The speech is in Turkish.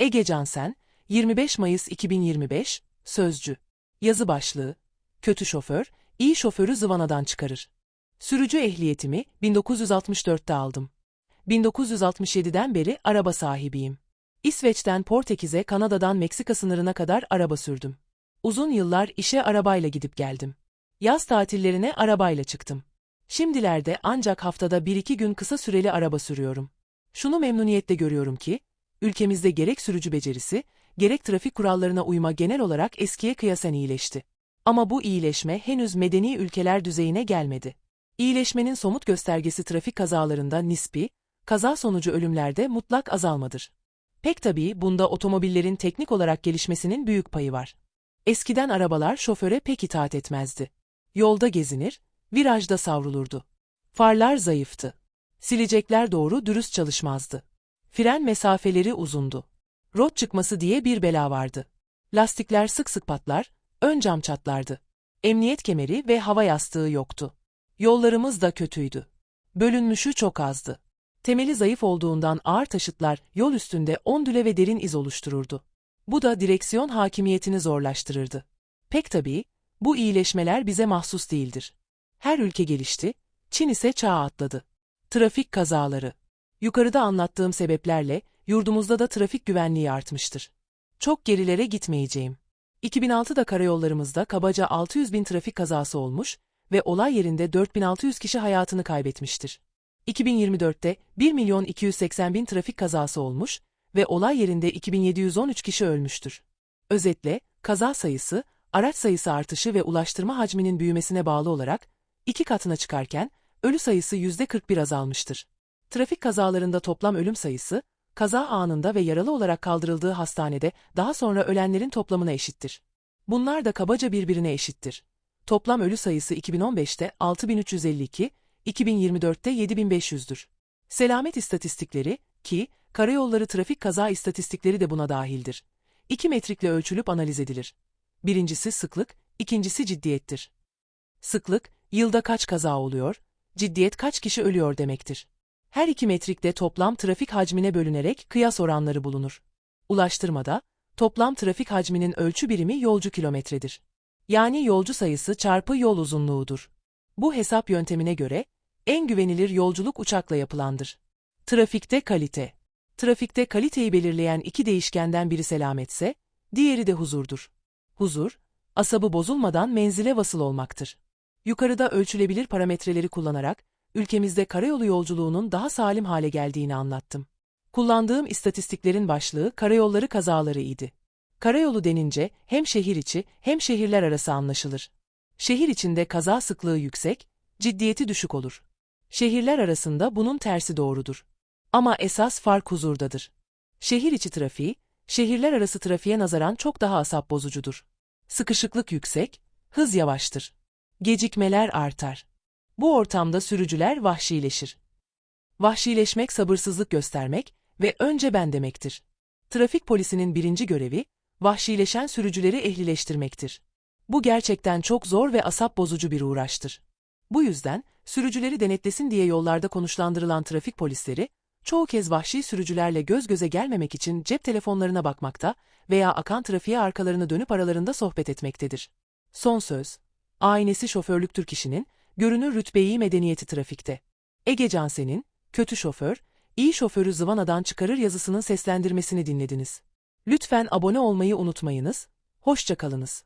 Ege Cansen, 25 Mayıs 2025, Sözcü. Yazı başlığı. Kötü şoför, iyi şoförü zıvanadan çıkarır. Sürücü ehliyetimi 1964'te aldım. 1967'den beri araba sahibiyim. İsveç'ten Portekiz'e, Kanada'dan Meksika sınırına kadar araba sürdüm. Uzun yıllar işe arabayla gidip geldim. Yaz tatillerine arabayla çıktım. Şimdilerde ancak haftada bir iki gün kısa süreli araba sürüyorum. Şunu memnuniyetle görüyorum ki, ülkemizde gerek sürücü becerisi, gerek trafik kurallarına uyma genel olarak eskiye kıyasen iyileşti. Ama bu iyileşme henüz medeni ülkeler düzeyine gelmedi. İyileşmenin somut göstergesi trafik kazalarında nispi, kaza sonucu ölümlerde mutlak azalmadır. Pek tabii bunda otomobillerin teknik olarak gelişmesinin büyük payı var. Eskiden arabalar şoföre pek itaat etmezdi. Yolda gezinir, virajda savrulurdu. Farlar zayıftı. Silecekler doğru dürüst çalışmazdı. Fren mesafeleri uzundu. Rot çıkması diye bir bela vardı. Lastikler sık sık patlar, ön cam çatlardı. Emniyet kemeri ve hava yastığı yoktu. Yollarımız da kötüydü. Bölünmüşü çok azdı. Temeli zayıf olduğundan ağır taşıtlar yol üstünde ondüle ve derin iz oluştururdu. Bu da direksiyon hakimiyetini zorlaştırırdı. Pek tabii, bu iyileşmeler bize mahsus değildir. Her ülke gelişti, Çin ise çağa atladı. Trafik kazaları. Yukarıda anlattığım sebeplerle yurdumuzda da trafik güvenliği artmıştır. Çok gerilere gitmeyeceğim. 2006'da karayollarımızda kabaca 600 bin trafik kazası olmuş ve olay yerinde 4600 kişi hayatını kaybetmiştir. 2024'te 1 milyon 280 bin trafik kazası olmuş ve olay yerinde 2713 kişi ölmüştür. Özetle, kaza sayısı, araç sayısı artışı ve ulaştırma hacminin büyümesine bağlı olarak iki katına çıkarken ölü sayısı %41 azalmıştır. Trafik kazalarında toplam ölüm sayısı, kaza anında ve yaralı olarak kaldırıldığı hastanede daha sonra ölenlerin toplamına eşittir. Bunlar da kabaca birbirine eşittir. Toplam ölü sayısı 2015'te 6352, 2024'te 7500'dür. Selamet istatistikleri, ki, karayolları trafik kaza istatistikleri de buna dahildir. İki metrikle ölçülüp analiz edilir. Birincisi sıklık, ikincisi ciddiyettir. Sıklık, yılda kaç kaza oluyor, ciddiyet kaç kişi ölüyor demektir. Her iki metrikte toplam trafik hacmine bölünerek kıyas oranları bulunur. Ulaştırmada, toplam trafik hacminin ölçü birimi yolcu kilometredir. Yani yolcu sayısı çarpı yol uzunluğudur. Bu hesap yöntemine göre, en güvenilir yolculuk uçakla yapılandır. Trafikte kalite. Trafikte kaliteyi belirleyen iki değişkenden biri selametse, diğeri de huzurdur. Huzur, asabı bozulmadan menzile vasıl olmaktır. Yukarıda ölçülebilir parametreleri kullanarak, ülkemizde karayolu yolculuğunun daha salim hale geldiğini anlattım. Kullandığım istatistiklerin başlığı karayolları kazaları idi. Karayolu denince hem şehir içi hem şehirler arası anlaşılır. Şehir içinde kaza sıklığı yüksek, ciddiyeti düşük olur. Şehirler arasında bunun tersi doğrudur. Ama esas fark huzurdadır. Şehir içi trafiği, şehirler arası trafiğe nazaran çok daha asap bozucudur. Sıkışıklık yüksek, hız yavaştır. Gecikmeler artar. Bu ortamda sürücüler vahşileşir. Vahşileşmek sabırsızlık göstermek ve önce ben demektir. Trafik polisinin birinci görevi, vahşileşen sürücüleri ehlileştirmektir. Bu gerçekten çok zor ve asap bozucu bir uğraştır. Bu yüzden, sürücüleri denetlesin diye yollarda konuşlandırılan trafik polisleri, çoğu kez vahşi sürücülerle göz göze gelmemek için cep telefonlarına bakmakta veya akan trafiğe arkalarını dönüp aralarında sohbet etmektedir. Son söz, aynesi şoförlüktür kişinin, görünür rütbeyi medeniyeti trafikte. Ege Cansen'in, kötü şoför, iyi şoförü zıvanadan çıkarır yazısının seslendirmesini dinlediniz. Lütfen abone olmayı unutmayınız, hoşça kalınız.